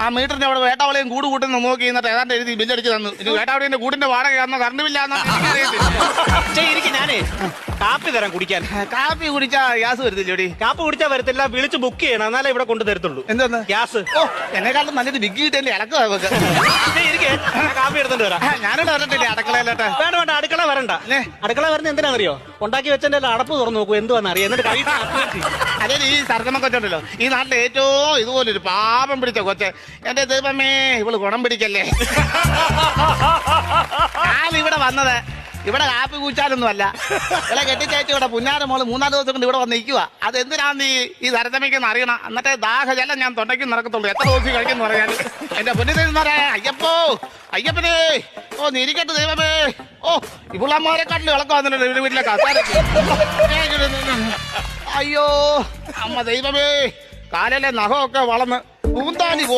ആ മീറ്ററിന്റെ അവിടെ വേട്ടാവളിയും കൂട് കൂട്ടുന്ന നോക്കി എന്നിട്ട് ഏതാണ്ട് എഴുതി ബില്ലടിച്ച് തന്നു. ഇനി വേട്ടാവളിന്റെ കൂടിന്റെ കാരണം കറണ്ട് ബില്ലാന്നോ എനിക്കറിയത്തില്ല. ഞാനേ. കാപ്പി തരാം കുടിക്കാൻ. കാപ്പി കുടിച്ചാ ഗ്യാസ് വരുത്തില്ലോടി? കാപ്പി കുടിച്ചാൽ വരത്തില്ല വിളിച്ച് ബുക്ക് ചെയ്യണം. എന്നാലേ ഇവിടെ കൊണ്ടു തരത്തുള്ളൂ. എന്താ ഗ്യാസ്. ഓ എന്നെക്കാളും നല്ലത് ബിഗ് കിട്ടല്ലേ ഇളക്കുക ഇവക്ക്. ഇരിക്കേ. കാപ്പി എടുത്തോണ്ട് വരാം. ഞാനിവിടെ വരട്ടില്ലേ അടുക്കളയിലോട്ട് വേണ്ട വേണ്ട അടുക്കള വരണ്ട? അടുക്കള വരുന്ന എന്തിനാണെന്നറിയോ? ഉണ്ടാക്കി വെച്ചതിന്റെ അടപ്പ് തുറന്നു നോക്കൂ എന്തുവാന്ന് അറിയാം എന്നിട്ട് അതായത് അതെ ഈ സർഗമ കൊച്ചുണ്ടല്ലോ. ഈ നാട്ടിലെ ഏറ്റവും ഇതുപോലെ ഒരു പാപം പിടിച്ച കൊച്ച്. എന്റെ ദൈവമേ ഇവൾ ഗുണം പിടിക്കല്ലേ? ഞാൻ ഇവിടെ വന്നത് ഇവിടെ കാപ്പി കൂച്ചാലൊന്നും അല്ല ഇവിടെ കെട്ടിച്ചയച്ചു ഇവിടെ പുന്നാര മോൾ മൂന്നാൽ ദിവസം കൊണ്ട് ഇവിടെ വന്ന് നിൽക്കുക അത് എന്തിനാന്ന് ഈ ഈ സരസമയ്ക്കെന്ന് അറിയണം? എന്നിട്ട് ദാഹജലം ഞാൻ തൊണ്ടയ്ക്ക് നടക്കത്തുള്ളൂ എത്ര ദിവസം കഴിക്കുന്നു പറയാൻ എന്റെ പൊന്നിതെന്ന് അയ്യപ്പോ അയ്യപ്പനേ. ഓ നിരിക്കട്ടെ ദൈവമേ. ഓ ഇവളമ്മമാരെക്കാട്ടിലും ഇളക്കം വന്നിട്ടുണ്ട് വീട്ടിലെ അയ്യോ അമ്മ ദൈവമേ. കാലിലെ നഖമൊക്കെ വളർന്ന് പൂന്താനി പോലെ